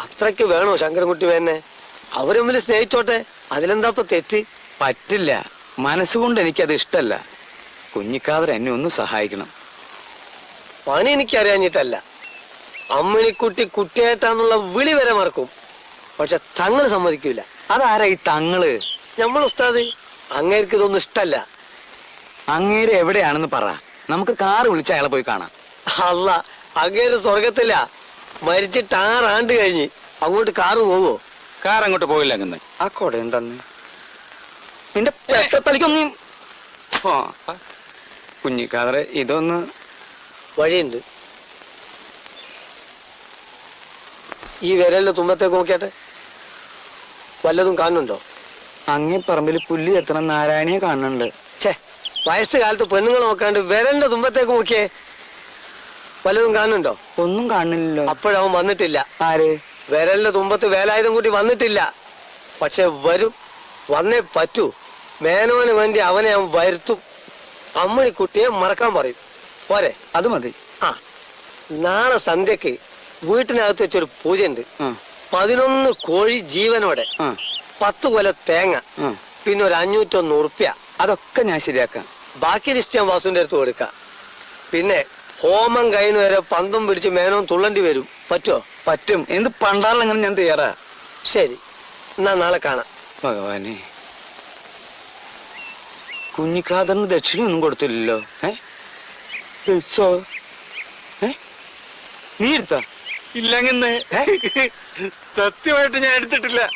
അത്രയ്ക്ക് വേണോ ശങ്കരൻകുട്ടി വേനെ? അവരൊന്നിൽ സ്നേഹിച്ചോട്ടെ. അതിലെന്താ ഇപ്പൊ തെറ്റ്? പറ്റില്ല. മനസ്സുകൊണ്ട് എനിക്കത് ഇഷ്ടല്ല. കുഞ്ഞിക്കാവർ എന്നെ ഒന്ന് സഹായിക്കണം. പണി എനിക്കറിയാഞ്ഞിട്ടല്ല. അമ്മിണിക്കുട്ടി കുട്ടിയേട്ടാന്നുള്ള വിളി വരെ മറക്കും. പക്ഷെ തങ്ങൾ സമ്മതിക്കൂല. അതാരാ ഈ തങ്ങൾ? നമ്മൾ ഉസ്താദ്. അങ്ങേർക്ക് ഇതൊന്നും ഇഷ്ടല്ല. അങ്ങേര് എവിടെയാണെന്ന് പറ. നമുക്ക് കാറ് വിളിച്ച് അയാളെ പോയി കാണാം. അല്ല അങ്ങേര് സ്വർഗത്തില്ല മരിച്ചിട്ട് ആറാണ്ട് കഴിഞ്ഞ് അങ്ങോട്ട് കാറ് പോവോ? കാർ അങ്ങോട്ട് പോയില്ല അങ്ങനെ. ആ കൊട എന്താന്ന് നിന്റെ പെട്ടത്തലിക്കൊന്നും കുഞ്ഞിക്കാതറെ ഇതൊന്ന് വഴിയുണ്ട്. ഈ വിരലിന്റെ തുമ്പത്തേക്ക് നോക്കിയാട്ടെ. വല്ലതും കാണുന്നുണ്ടോ? അങ്ങേ പറമ്പിൽ പുല്ല് എത്തണം നാരായണിയെ കാണുന്നുണ്ട്. ഛേ വയസ്സുകാലത്ത് പെണ്ണുങ്ങൾ നോക്കാണ്ട് വിരലിന്റെ തുമ്പത്തേക്ക് നോക്കിയേ. വല്ലതും കാണുന്നുണ്ടോ? ഒന്നും കാണുന്നില്ലല്ലോ. അപ്പോഴവൻ വന്നിട്ടില്ല. ആര്? വിരലിന്റെ തുമ്പത്ത് വേലായുധം കൂട്ടി വന്നിട്ടില്ല. പക്ഷെ വരും. വന്നേ പറ്റൂ. മേനോന് വേണ്ടി അവനെ അവൻ വരുത്തും. അമ്മണിക്കുട്ടിയെ മറക്കാൻ പറയും. പോരെ. അത് മതി. ആ. നാളെ സന്ധ്യക്ക് വീട്ടിനകത്ത് വെച്ചൊരു പൂജ ഉണ്ട് പതിനൊന്ന് കോഴി ജീവനോടെ. പത്ത് കൊല തേങ്ങ. പിന്നെ ഒരു അഞ്ഞൂറ്റൊന്ന് ഉറുപ്പ്യ. അതൊക്കെ ഞാൻ ശരിയാക്കാം. ബാക്കി നിശ്ചയം വാസുവിന്റെ അടുത്ത് കൊടുക്കാം. പിന്നെ ഹോമം കഴിഞ്ഞ് വരെ പന്തും പിടിച്ച് മേനോം തുള്ളണ്ടി വരും. പറ്റോ പറ്റും. എന്ത് പണ്ടാറിലെങ്ങനെ ഞാൻ തയ്യാറാ. ശരി. എന്നാ നാളെ കാണാം. ഭഗവാനെ. കുഞ്ഞിക്കാതറിന് ദക്ഷിണയൊന്നും കൊടുത്തില്ലല്ലോ. ഏ? ഉത്സവ. ഏ? നീ എടുത്താ? ഇല്ലങ്ങനെ സത്യമായിട്ട് ഞാൻ എടുത്തിട്ടില്ല.